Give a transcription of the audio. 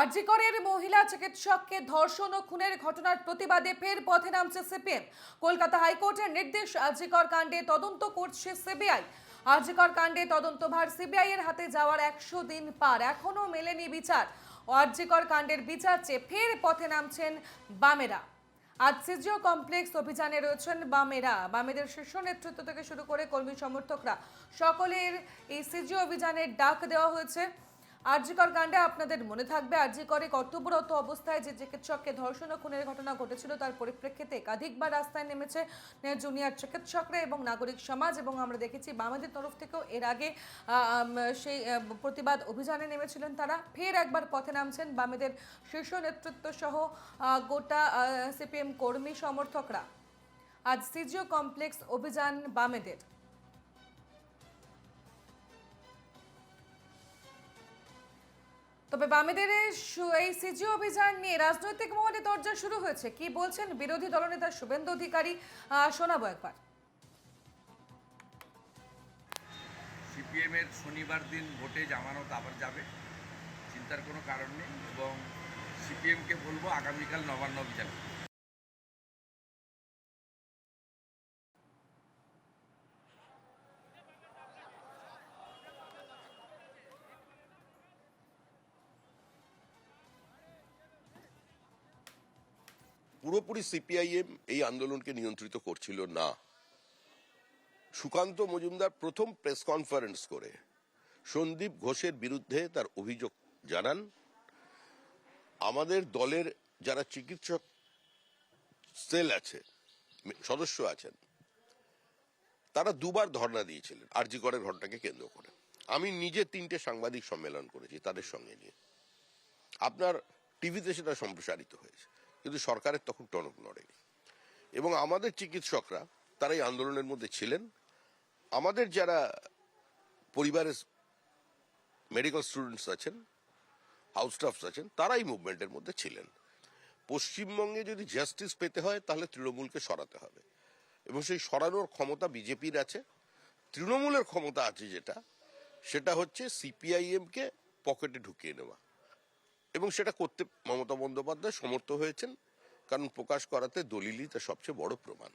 আরজিকরের মহিলা চিকিৎসককে ধর্ষণ ও খুনের ঘটনার প্রতিবাদে ফের পথে নামছে সিপিএম। কলকাতা হাইকোর্টের নির্দেশ, আরজিকর কাণ্ডে তদন্ত করছে সিবিআই। আরজিকর কাণ্ডে তদন্তভার সিবিআই এর হাতে যাওয়ার একশো দিন পার, এখনও মেলেনি বিচার। আরজিকর কাণ্ডের বিচার চেয়ে ফের পথে নামছেন বামেরা। আজ সিজিও কমপ্লেক্স অভিযানে রয়েছেন বামেরা। বামেদের শীর্ষ নেতৃত্ব থেকে শুরু করে কর্মী সমর্থকরা, সকলের এই সিজিও অভিযানের ডাক দেওয়া হয়েছে। আরজিকর কাণ্ডে আপনাদের মনে থাকবে, আরজিকরে কর্তব্যরত অবস্থায় যে চিকিৎসককে ধর্ষণ ও খুনের ঘটনা ঘটেছিল, তার পরিপ্রেক্ষিতে একাধিকবার রাস্তায় নেমেছে জুনিয়র চিকিৎসকরা এবং নাগরিক সমাজ এবং আমরা দেখেছি বামেদের তরফ থেকেও এর আগে সেই প্রতিবাদ অভিযানে নেমেছিলেন তারা। ফের একবার পথে নামছেন বামেদের শীর্ষ নেতৃত্ব সহ গোটা সিপিএম কর্মী সমর্থকরা। আজ সিজিও কমপ্লেক্স অভিযান বামেদের। তবে বামেদের এই সিজি অভিযান নিয়ে রাজনৈতিক মহলে তর্জা শুরু হয়েছে। কি বলছেন বিরোধী দলনেতা শুভেন্দু অধিকারী? শোনাবো একবার। সিপিএমের শনিবার দিন ভোটে জামানত আবার যাবে, চিন্তার কোনো কারণ নেই এবং সিপিএমকে বলব আগামীকাল নবান্ন অভিযান। পুরোপুরি সিপিআইএম এই আন্দোলনকে নিয়ন্ত্রিত করছিল না। সুকান্ত মজুমদার প্রথম প্রেস কনফারেন্স করে। সন্দীপ ঘোষের বিরুদ্ধে তার অভিযোগ জানান, আমাদের দলের যারা চিকিৎসক সেল আছে, সদস্য আছেন, তারা দুবার ধর্ণা দিয়েছিলেন, আরজি করের ঘটনাকে কেন্দ্র করে। আমি নিজে তিনটে সাংবাদিক সম্মেলন করেছি তাদের সঙ্গে নিয়ে। আপনার টিভিতে সেটা সম্প্রসারিত হয়েছে। কিন্তু সরকারের তখন টনক নড়েনি। এবং আমাদের চিকিৎসকরা তারা এই আন্দোলনের মধ্যে ছিলেন। আমাদের যারা পরিবারের মেডিকেল স্টুডেন্টস আছেন হাউস স্টাফস আছেন, তারাই মুভমেন্টের মধ্যে ছিলেন। পশ্চিমবঙ্গে যদি জাস্টিস পেতে হয়, তাহলে তৃণমূলকে সরাতে হবে। এবং সেই সরানোর ক্ষমতা বিজেপির আছে। তৃণমূলের ক্ষমতা আছে যেটা, সেটা হচ্ছে সিপিআইএমকে পকেটে ঢুকিয়ে নেওয়া। এবং সেটা করতে মমতা বন্দ্যোপাধ্যায় সমর্থ হয়েছেন, কারণ প্রকাশ করাতে দলিলই তার সবচেয়ে বড় প্রমাণ।